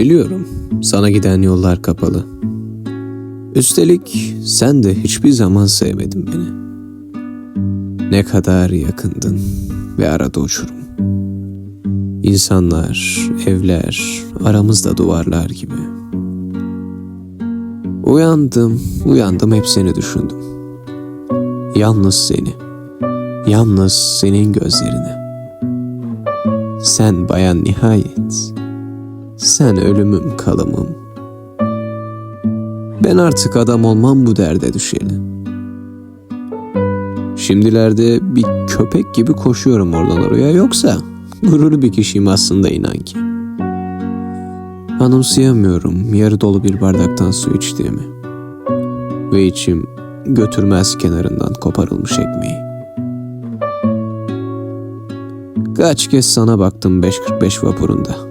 Biliyorum, sana giden yollar kapalı. Üstelik sen de hiçbir zaman sevmedin beni. Ne kadar yakındın ve arada uçurum. İnsanlar, evler, aramızda duvarlar gibi. Uyandım, uyandım hep seni düşündüm. Yalnız seni, yalnız senin gözlerini. Sen bayan nihayet, sen ölümüm kalımım. Ben artık adam olmam bu derde düşeli. Şimdilerde bir köpek gibi koşuyorum oradan oraya yoksa gururlu bir kişiyim aslında inan ki. Anımsayamıyorum yarı dolu bir bardaktan su içtiğimi. Ve içim götürmez kenarından koparılmış ekmeği. Kaç kez sana baktım 5.45 vapurunda.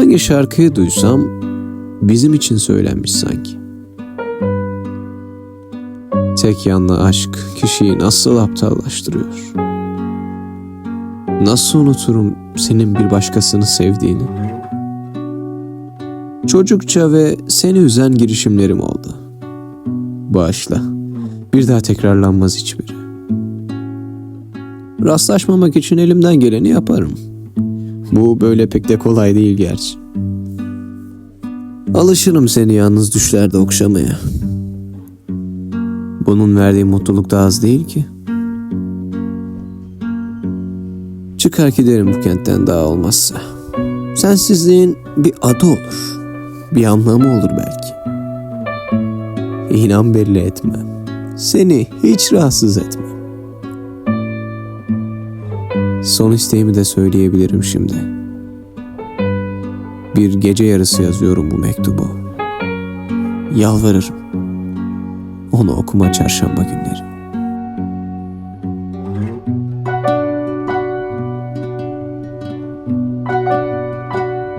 Hangi şarkıyı duysam bizim için söylenmiş sanki. Tek yanlı aşk kişiyi nasıl aptallaştırıyor? Nasıl unuturum senin bir başkasını sevdiğini? Çocukça ve seni üzen girişimlerim oldu. Bağışla. Bir daha tekrarlanmaz hiçbiri. Rastlaşmamak için elimden geleni yaparım. Bu böyle pek de kolay değil gerçi. Alışırım seni yalnız düşlerde okşamaya. Bunun verdiği mutluluk da az değil ki. Çıkar giderim bu kentten daha olmazsa. Sensizliğin bir adı olur. Bir anlamı olur belki. İnan belli etmem. Seni hiç rahatsız etmem. Son isteğimi de söyleyebilirim şimdi. Bir gece yarısı yazıyorum bu mektubu. Yalvarırım. Onu okuma çarşamba günleri.